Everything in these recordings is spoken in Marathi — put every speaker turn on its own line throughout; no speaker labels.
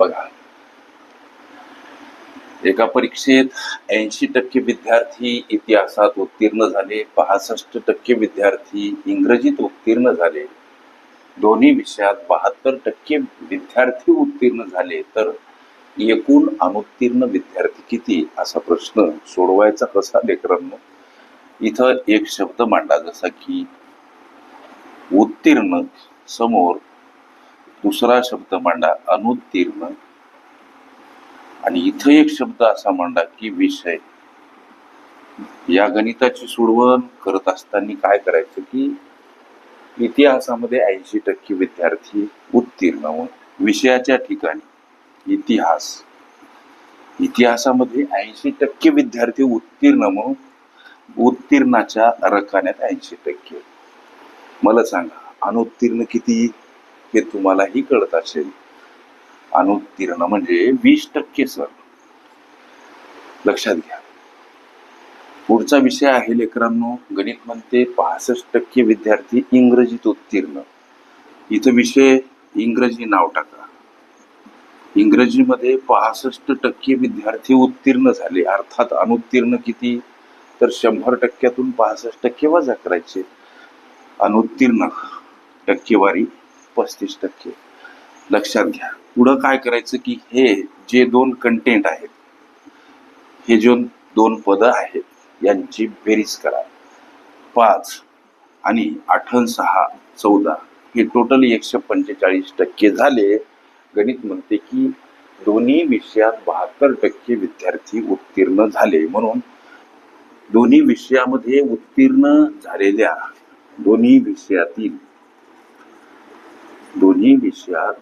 बघा. एका परीक्षेत ऐंशी टक्के विद्यार्थी इतिहासात उत्तीर्ण झाले पासष्ट टक्के विद्यार्थी इंग्रजीत उत्तीर्ण झाले. दोन्ही विषयात बहात्तर टक्के विद्यार्थी उत्तीर्ण झाले तर एकूण अनुत्तीर्ण विद्यार्थी किती? असा प्रश्न सोडवायचा कसा लेकरांनो? इथं एक शब्द मांडा जसा की उत्तीर्ण समोर दुसरा शब्द मांडा अनुत्तीर्ण. आणि इथं एक शब्द असा मांडा की विषय. या गणिताची सोडवण करत असताना काय करायचं की इतिहासामध्ये ऐंशी टक्के विद्यार्थी उत्तीर्ण विषयाच्या ठिकाणी इतिहास. इतिहासामध्ये ऐंशी टक्के विद्यार्थी उत्तीर्ण म्हणून उत्तीर्णाच्या रकान्यात ऐंशी टक्के. मला सांगा अनुत्तीर्ण किती? हे तुम्हालाही कळत असेल. अनुत्तीर्ण म्हणजे वीस टक्के सर लक्षात घ्या. पुढचा विषय आहे लेकरांनो. गणित म्हणते पासष्ट टक्के विद्यार्थी इंग्रजीत उत्तीर्ण. इथं विषय इंग्रजी नाव टाका. इंग्रजीमध्ये पासष्ट टक्के विद्यार्थी उत्तीर्ण झाले. अर्थात अनुत्तीर्ण किती? तर शंभर टक्क्यातून पासष्ट टक्के वजा करायचे. अनुत्तीर्ण टक्केवारी पस्तीस टक्के. लक्षात घ्या. पुढं काय करायचं की हे जे दोन कंटेंट आहेत हे जे दोन पदं आहेत यांची बेरीज करा. पाच आणि आठन सहा चौदा हे टोटल एकशे पंचेचाळीस टक्के झाले. गणित म्हणते की दोन्ही विषयात बहात्तर टक्के विद्यार्थी उत्तीर्ण झाले. म्हणून दोन्ही विषयामध्ये उत्तीर्ण झालेल्या दोन्ही विषयातील दोन्ही विषयात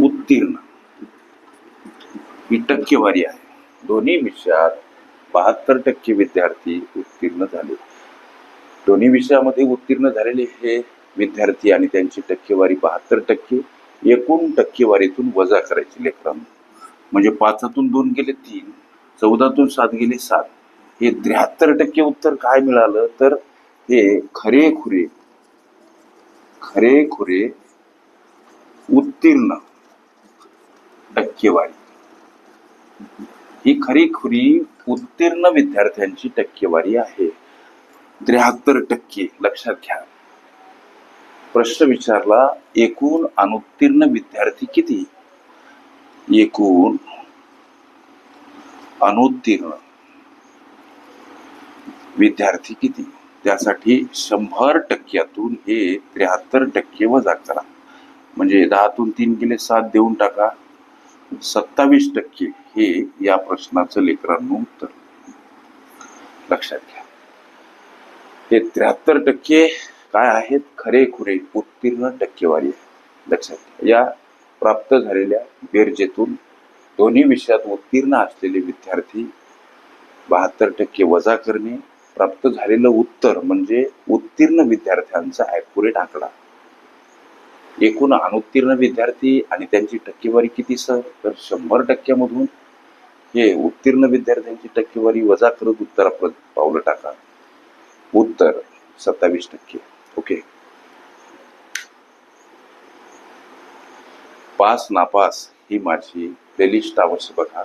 उत्तीर्ण ही टक्केवारी आहे. दोन्ही विषयात बहात्तर टक्के विद्यार्थी उत्तीर्ण झाले. दोन्ही विषयामध्ये उत्तीर्ण झालेले हे विद्यार्थी आणि त्यांची टक्केवारी बहात्तर टक्के एकूण टक्केवारीतून वजा करायची लेकरांना म्हणजे पाचातून दोन गेले तीन चौदातून सात गेले सात. हे त्र्याहत्तर टक्के उत्तर काय मिळालं? तर हे खरे खरेखुरे खरे खुरे उत्तीर्ण टक्केवारी. ही खरी खुरी उत्तीर्ण विद्यार्थ्यांची टक्केवारी आहे. त्र्याहत्तर टक्के लक्षात घ्या. प्रश्न विचारला एकूण अनुत्तीर्ण विद्यार्थी किती? एकूण अनुत्तीर्ण विद्यार्थी किती? त्यासाठी शंभर टक्क्यातून हे त्र्याहत्तर टक्के वजा करा. म्हणजे दहातून तीन गेले सात देऊन टाका. सत्तावीस टक्के हे या प्रश्नाचं लेकरांनो उत्तर. लक्षात घ्या. हे त्र्याहत्तर टक्के काय आहेत? खरे खुरे उत्तीर्ण टक्केवारी आहे लक्षात घ्या. या प्राप्त झालेल्या बेरजेतून दोन्ही विषयात उत्तीर्ण असलेले विद्यार्थी बहात्तर टक्के वजा करणे प्राप्त झालेलं उत्तर म्हणजे उत्तीर्ण विद्यार्थ्यांचा ॲक्युरेट आकडा. एकूण अनुत्तीर्ण विद्यार्थी आणि त्यांची टक्केवारी किती सर तर शंभर टक्क्यामधून हे उत्तीर्ण विद्यार्थ्यांची टक्केवारी वजा करत उत्तराप्रत पावलं टाका. उत्तर सत्तावीस टक्के. ओके. पास नापास ही माझी प्लेलिस्ट आवश्यक बघा.